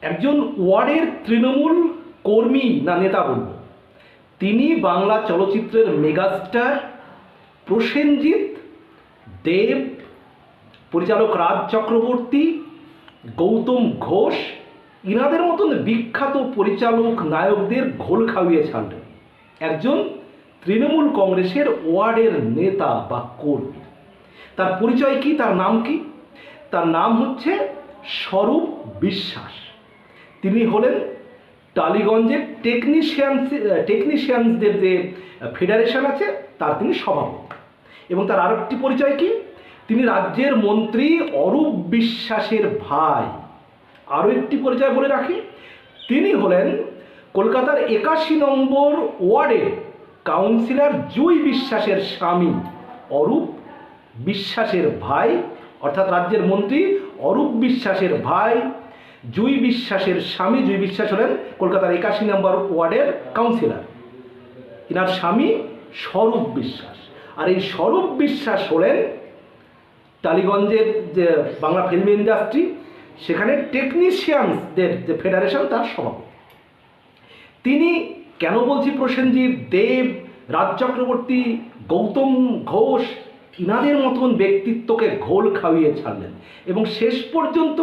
একজন ওয়ার্ডের তৃণমূল কর্মী না নেতা বলব। তিনি বাংলা চলচ্চিত্রের মেগাস্টার প্রসেনজিৎ দেব, পরিচালক রাজ চক্রবর্তী, গৌতম ঘোষ, ইনাদের মতন বিখ্যাত পরিচালক নায়কদের ঘোল খাওয়িয়ে ছাড়লেন। একজন তৃণমূল কংগ্রেসের ওয়ার্ডের নেতা বা কর্মী। তার পরিচয় কি? তার নাম কি? তার নাম হচ্ছে স্বরূপ বিশ্বাস। তিনি হলেন টালিগঞ্জের টেকনিশিয়ানস টেকনিশিয়ানসদের যে ফেডারেশন আছে, তার তিনি সভাপতি। এবং তার আর একটি পরিচয় কি? তিনি রাজ্যের মন্ত্রী অরূপ বিশ্বাসের ভাই। আরও একটি পরিচয় বলে রাখি, তিনি হলেন কলকাতার একাশি নম্বর ওয়ার্ডের কাউন্সিলর জুই বিশ্বাসের স্বামী, অরূপ বিশ্বাসের ভাই, অর্থাৎ রাজ্যের মন্ত্রী অরূপ বিশ্বাসের ভাই। জুই বিশ্বাসের স্বামী, জুই বিশ্বাস হলেন কলকাতার একাশি নম্বর ওয়ার্ডের কাউন্সিলর ইনার স্বামী স্বরূপ বিশ্বাস। আর এই স্বরূপ বিশ্বাস হলেন টালিগঞ্জের যে বাংলা ফিল্ম ইন্ডাস্ট্রি সেখানে টেকনিশিয়ানসদের যে ফেডারেশন তার সভাপতি। তিনি কেন বলছি প্রসেনজিৎ দেব, রাজ চক্রবর্তী, গৌতম ঘোষ, ইনাদের মতন ব্যক্তিত্বকে ঘোল খাওয়িয়ে ছাড়লেন। এবং শেষ পর্যন্ত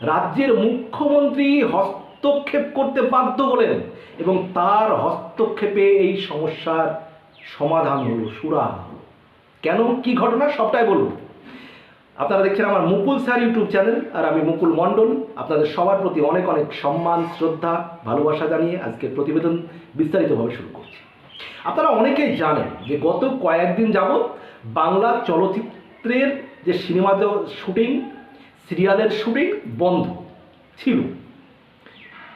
রাজ্যের মুখ্যমন্ত্রী হস্তক্ষেপ করতে বাধ্য হলেন এবং তার হস্তক্ষেপে এই সমস্যার সমাধান হলো, সুরা কেন? কি ঘটনা? সবটাই বলুন আপনারা দেখছেন আমার মুকুল স্যার ইউটিউব চ্যানেল আর আমি মুকুল মণ্ডল। আপনাদের সবার প্রতি অনেক অনেক সম্মান, শ্রদ্ধা, ভালোবাসা জানিয়ে আজকের প্রতিবেদন বিস্তারিতভাবে শুরু করছি। আপনারা অনেকেই জানেন যে গত কয়েকদিন যাবৎ বাংলা চলচ্চিত্রের যে সিনেমা শুটিং সিরিয়ালের শুটিং বন্ধ ছিল।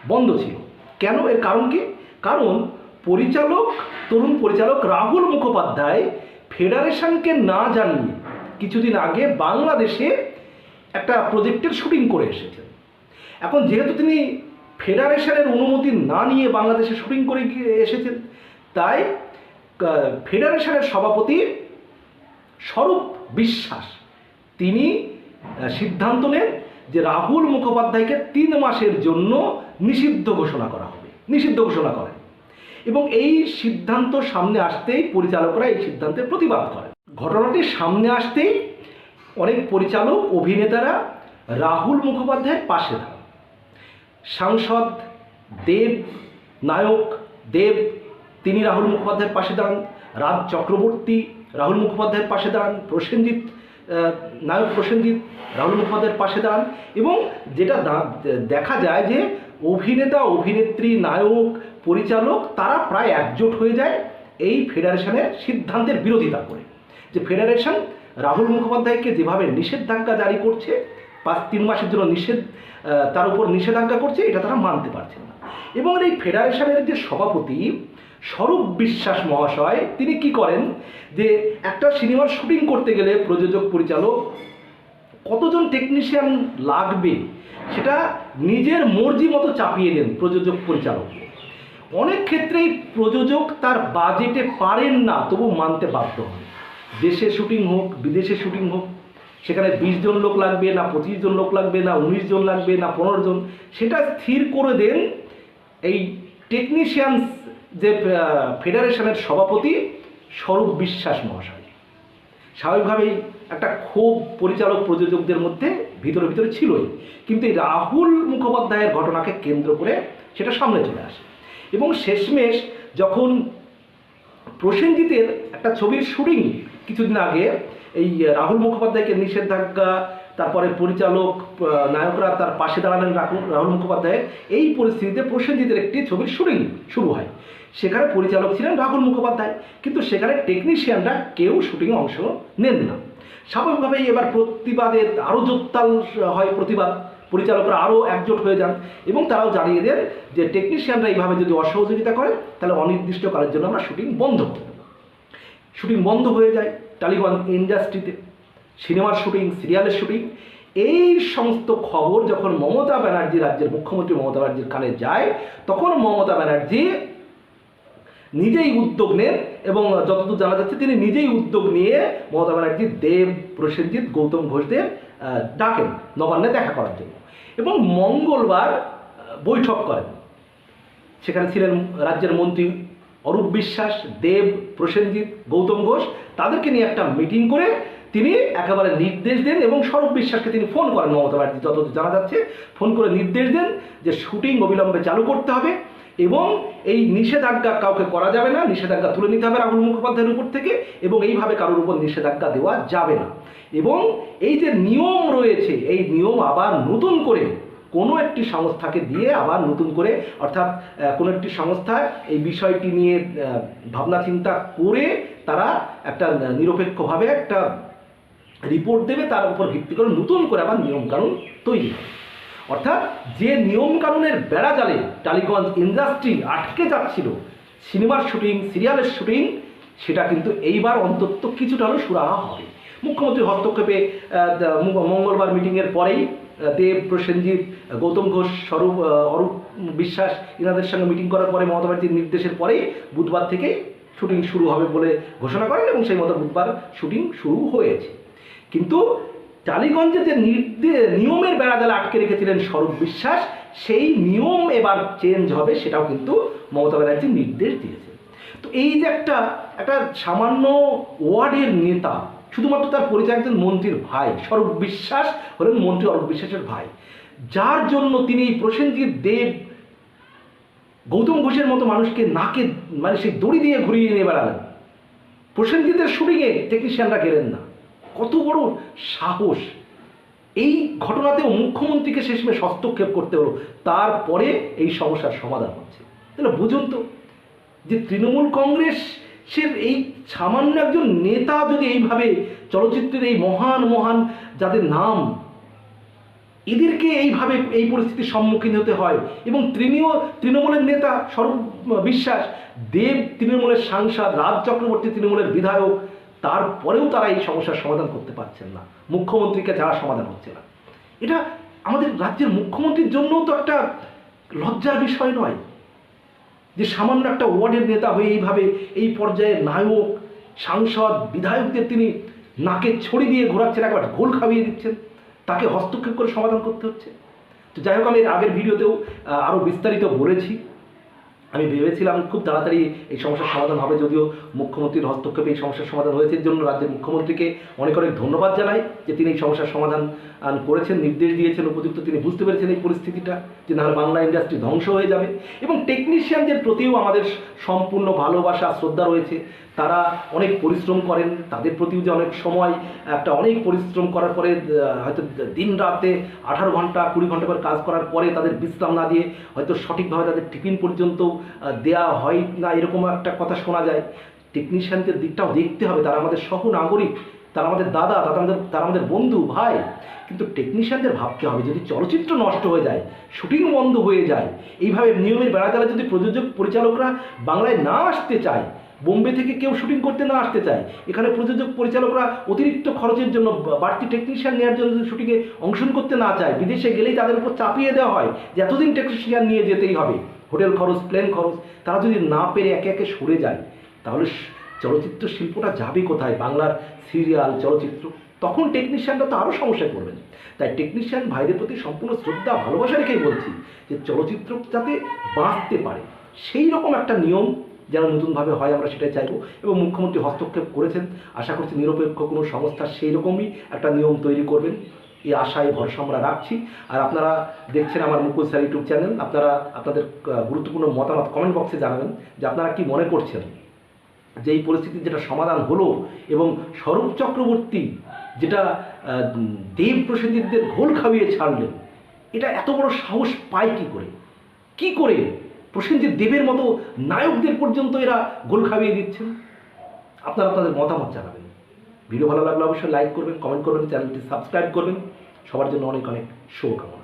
বন্ধ ছিল। কেন? এর কারণ কি? কারণ পরিচালক, তরুণ পরিচালক রাহুল মুখোপাধ্যায় ফেডারেশনকে না জানিয়ে কিছুদিন আগে বাংলাদেশে একটা প্রজেক্টের শুটিং করে এসেছেন। এখন যেহেতু তিনি ফেডারেশনের অনুমতি না নিয়ে বাংলাদেশে শুটিং করে এসেছেন, তাই ফেডারেশনের সভাপতি স্বরূপ বিশ্বাস তিনি সিদ্ধান্ত নেন যে রাহুল মুখোপাধ্যায়কে তিন মাসের জন্য নিষিদ্ধ ঘোষণা করা হবে। নিষিদ্ধ ঘোষণা করেন। এবং এই সিদ্ধান্ত সামনে আসতেই পরিচালকরা এই সিদ্ধান্তের প্রতিবাদ করেন। ঘটনাটি সামনে আসতেই অনেক পরিচালক, অভিনেতারা রাহুল মুখোপাধ্যায়ের পাশে দাঁড়ান সাংসদ দেব নায়ক, দেব, তিনি রাহুল মুখোপাধ্যায়ের পাশে দাঁড়ান, রাজ চক্রবর্তী রাহুল মুখোপাধ্যায়ের পাশে দাঁড়ান, প্রসেনজিৎ নায়ক প্রসেনজিৎ রাহুল মুখোপাধ্যায়ের পাশে দাঁড়ান এবং যেটা দেখা যায় যে অভিনেতা, অভিনেত্রী, নায়ক, পরিচালক তারা প্রায় একজোট হয়ে যায় এই ফেডারেশনের সিদ্ধান্তের বিরোধিতা করে। যে ফেডারেশন রাহুল মুখোপাধ্যায়কে যেভাবে নিষেধাজ্ঞা জারি করছে, পাঁচ, তিন মাসের জন্য নিষেধ তার উপর নিষেধাজ্ঞা করছে, এটা তারা মানতে পারছে না। এবং এই ফেডারেশনের যে সভাপতি স্বরূপ বিশ্বাস মহাশয়, তিনি কি করেন? যে একটা সিনেমার শুটিং করতে গেলে প্রযোজক, পরিচালক কতজন টেকনিশিয়ান লাগবে? সেটা নিজের মর্জি মতো চাপিয়ে দেন প্রযোজক, পরিচালক। অনেক ক্ষেত্রেই প্রযোজক তার বাজেটে পারেন না, তবু মানতে বাধ্য হন। দেশে শুটিং হোক, বিদেশে শুটিং হোক, সেখানে বিশ জন লোক লাগবে না, পঁচিশ জন লোক লাগবে না, উনিশ জন লাগবে না, পনেরো জন, সেটা স্থির করে দেন এই টেকনিশিয়ানস যে ফেডারেশনের সভাপতি স্বরূপ বিশ্বাস মহাশয়। স্বাভাবিকভাবেই একটা ক্ষোভ পরিচালক প্রযোজকদের মধ্যে ভিতরে ভিতরে ছিলই। কিন্তু এই রাহুল মুখোপাধ্যায়ের ঘটনাকে কেন্দ্র করে সেটা সামনে চলে আসে। এবং শেষমেশ যখন প্রসেনজিতের একটা ছবির শুটিং কিছুদিন আগে এই রাহুল মুখোপাধ্যায়কে নিষেধাজ্ঞা তারপরে পরিচালক নায়করা তার পাশে দাঁড়ালেন রাহুল রাহুল মুখোপাধ্যায়। এই পরিস্থিতিতে প্রসেনজিতের একটি ছবির শুটিং শুরু হয়। সেখানে পরিচালক ছিলেন রাহুল মুখোপাধ্যায়, কিন্তু সেখানে টেকনিশিয়ানরা কেউ শুটিংয়ে অংশ নেন না। স্বাভাবিকভাবেই এবার প্রতিবাদের আরও জোরতাল হয় প্রতিবাদ। পরিচালকরা আরও একজোট হয়ে যান এবং তারাও জানিয়ে দেন যে টেকনিশিয়ানরা এইভাবে যদি অসহযোগিতা করে, তাহলে অনির্দিষ্টকালের জন্য আমরা শুটিং বন্ধ করে দেবো শুটিং বন্ধ হয়ে যায় টালিগঞ্জ ইন্ডাস্ট্রিতে। সিনেমার শুটিং, সিরিয়ালের শুটিং, এই সমস্ত খবর যখন মমতা ব্যানার্জি রাজ্যের মুখ্যমন্ত্রী মমতা ব্যানার্জির কানে যায়, তখন মমতা ব্যানার্জি নিজেই উদ্যোগ নেন এবং যতদূর জানা যাচ্ছে তিনি নিজেই উদ্যোগ নিয়ে মমতা ব্যানার্জি, দেব, প্রসেনজিৎ, গৌতম ঘোষদের ডাকেন নবান্নে দেখা করার জন্য। এবং মঙ্গলবার বৈঠক করেন। সেখানে ছিলেন রাজ্যের মন্ত্রী অরূপ বিশ্বাস, দেব, প্রসেনজিৎ, গৌতম ঘোষ। তাদেরকে নিয়ে একটা মিটিং করে তিনি একেবারে নির্দেশ দেন এবং স্বরূপ বিশ্বাসকে তিনি ফোন করেন মমতা ব্যানার্জি। যত জানা যাচ্ছে, ফোন করে নির্দেশ দেন যে শুটিং অবিলম্বে চালু করতে হবে এবং এই নিষেধাজ্ঞা কাউকে করা যাবে না, নিষেধাজ্ঞা তুলে নিতে হবে রাহুল মুখোপাধ্যায়ের উপর থেকে এবং এইভাবে কারোর উপর নিষেধাজ্ঞা দেওয়া যাবে না। এবং এই যে নিয়ম রয়েছে, এই নিয়ম আবার নতুন করে কোনো একটি সংস্থাকে দিয়ে আবার নতুন করে, অর্থাৎ কোনো একটি সংস্থা এই বিষয়টি নিয়ে ভাবনা চিন্তা করে তারা একটা নিরপেক্ষভাবে একটা রিপোর্ট দেবে, তার উপর ভিত্তি করে নতুন করে আবার নিয়মকানুন তৈরি হবে। অর্থাৎ যে নিয়মকানুনের বেড়া জালে টালিগঞ্জ ইন্ডাস্ট্রি আটকে যাচ্ছিল, সিনেমার শুটিং, সিরিয়ালের শুটিং, সেটা কিন্তু এইবার অন্তত কিছুটা হলেও সুরাহা হবে। মুখ্যমন্ত্রীর হস্তক্ষেপে মঙ্গলবার মিটিংয়ের পরেই দেব, প্রসেনজিৎ, গৌতম ঘোষ, স্বরূপ অরূপ বিশ্বাস ইনাদের সঙ্গে মিটিং করার পরে মমতা ব্যানার্জির নির্দেশের পরেই বুধবার থেকে শুটিং শুরু হবে বলে ঘোষণা করেন এবং সেই মতো বুধবার শুটিং শুরু হয়েছে। কিন্তু টালিগঞ্জে যে নিয়মের বেড়াজালে আটকে রেখেছিলেন স্বরূপ বিশ্বাস, সেই নিয়ম এবার চেঞ্জ হবে সেটাও কিন্তু মমতা ব্যানার্জি নির্দেশ দিয়েছে তো এই যে একটা একটা সামান্য ওয়ার্ডের নেতা, শুধুমাত্র তার পরিচয় একজন মন্ত্রীর ভাই, স্বরূপ বিশ্বাস হলেন মন্ত্রী অরূপ বিশ্বাসের ভাই, যার জন্য তিনি প্রসেনজিৎ দেব, গৌতম ঘোষের মতো মানুষকে নাকে মানে সেই দড়ি দিয়ে ঘুরিয়ে নিয়ে বেড়ালেন। প্রসেনজিতের শুটিংয়ে টেকনিশিয়ানরা গেলেন না। কত বড় সাহস। এই ঘটনাতেও মুখ্যমন্ত্রীকে শেষমেশ হস্তক্ষেপ করতে হলো। তারপরে এই সমস্যার সমাধান হচ্ছে। তাহলে বুঝুন তো, যে তৃণমূল কংগ্রেসের এই সামান্য একজন নেতা যদি এইভাবে চলচ্চিত্রের এই মহান মহান যাদের নাম, এদেরকে এইভাবে এই পরিস্থিতির সম্মুখীন হতে হয় এবং তৃণীয়, তৃণমূলের নেতা স্বরূপ বিশ্বাস, দেব তৃণমূলের সাংসদ, রাজ চক্রবর্তী তৃণমূলের বিধায়ক তারপরেও তারা এই সমস্যার সমাধান করতে পারছেন না। মুখ্যমন্ত্রীকে যারা সমাধান হচ্ছে না। এটা আমাদের রাজ্যের মুখ্যমন্ত্রীর জন্যও তো একটা লজ্জার বিষয় নয় যে সামান্য একটা ওয়ার্ডের নেতা হয়ে এইভাবে এই পর্যায়ে নায়ক, সাংসদ, বিধায়কদের তিনি নাকে ছড়ি দিয়ে ঘোরাচ্ছেন, একবার ঘোল খাইয়ে দিচ্ছেন, তাকে হস্তক্ষেপ করে সমাধান করতে হচ্ছে। তো যাই হোক, আমি আগের ভিডিওতেও আরও বিস্তারিত বলেছি। আমি ভেবেছিলাম খুব তাড়াতাড়ি এই সমস্যার সমাধান হবে, যদিও মুখ্যমন্ত্রীর হস্তক্ষেপে এই সমস্যার সমাধান হয়েছে জন্য রাজ্যের মুখ্যমন্ত্রীকে অনেক অনেক ধন্যবাদ জানাই যে তিনি এই সমস্যার সমাধান করেছেন, নির্দেশ দিয়েছেন, উপযুক্ত তিনি বুঝতে পেরেছেন এই পরিস্থিতিটা, যে নাহলে বাংলা ইন্ডাস্ট্রি ধ্বংস হয়ে যাবে। এবং টেকনিশিয়ানদের প্রতিও আমাদের সম্পূর্ণ ভালোবাসা, শ্রদ্ধা রয়েছে। তারা অনেক পরিশ্রম করেন, তাদের প্রতিও যে অনেক সময়, একটা অনেক পরিশ্রম করার পরে হয়তো দিন রাতে আঠারো ঘণ্টা, কুড়ি ঘণ্টা করে কাজ করার পরে তাদের বিশ্রাম না দিয়ে হয়তো সঠিকভাবে তাদের টিফিন পর্যন্ত দেয়া হয় না, এরকম একটা কথা শোনা যায়। টেকনিশিয়ানদের দিকটাও দেখতে হবে। তারা আমাদের সহ নাগরিক তারা আমাদের দাদা, তারা আমাদের তারা আমাদের বন্ধু, ভাই। কিন্তু টেকনিশিয়ানদের ভাবতে হবে, যদি চলচ্চিত্র নষ্ট হয়ে যায়, শুটিং বন্ধ হয়ে যায়, এইভাবে নিয়মের বেড়াতালে যদি প্রযোজক, পরিচালকরা বাংলায় না আসতে চায়, বোম্বে থেকে কেউ শুটিং করতে না আসতে চায়, এখানে প্রযোজক, পরিচালকরা অতিরিক্ত খরচের জন্য বাড়তি টেকনিশিয়ান নেওয়ার জন্য যদি শুটিংয়ে অংশগ্রহণ করতে না চায়, বিদেশে গেলেই তাদের উপর চাপিয়ে দেওয়া হয়, যে এতদিন টেকনিশিয়ান নিয়ে যেতেই হবে। হোটেল খরচ প্লেন খরচ, তারা যদি না পেরে একে একে সরে যায়, তাহলে চলচ্চিত্র শিল্পটা যাবে কোথায়? বাংলার সিরিয়াল চলচ্চিত্র, তখন টেকনিশিয়ানরা তো আরও সমস্যায় পড়বেন। তাই টেকনিশিয়ান ভাইদের প্রতি সম্পূর্ণ শ্রদ্ধা, ভালোবাসা রেখেই বলছি যে চলচ্চিত্র যাতে বাঁচতে পারে, সেই রকম একটা নিয়ম যেন নতুনভাবে হয়, আমরা সেটাই চাইব। এবং মুখ্যমন্ত্রী হস্তক্ষেপ করেছেন। আশা করছি নিরপেক্ষ কোনো সংস্থা সেই রকমই একটা নিয়ম তৈরি করবেন। এই আশায় ভরসা আমরা রাখছি। আর আপনারা দেখছেন আমার মুকুল স্যার ইউটিউব চ্যানেল। আপনারা, আপনাদের গুরুত্বপূর্ণ মতামত কমেন্ট বক্সে জানাবেন যে আপনারা কি মনে করছেন? যে এই পরিস্থিতির যেটা সমাধান হলো এবং স্বরূপ চক্রবর্তী যেটা দেব প্রসেনজিৎদের ঘোল খাইয়ে ছাড়লেন, এটা এত বড় সাহস পায় কি করে? কি করে প্রসেনজিৎ দেবের মতো নায়কদের পর্যন্ত এরা গোল খাবিয়ে দিচ্ছেন? আপনারা আপনাদের মতামত জানাবেন। ভিডিও ভালো লাগলে অবশ্যই লাইক করবেন কমেন্ট করবেন চ্যানেলটি সাবস্ক্রাইব করবেন। সবার জন্য অনেক অনেক শুভকামনা।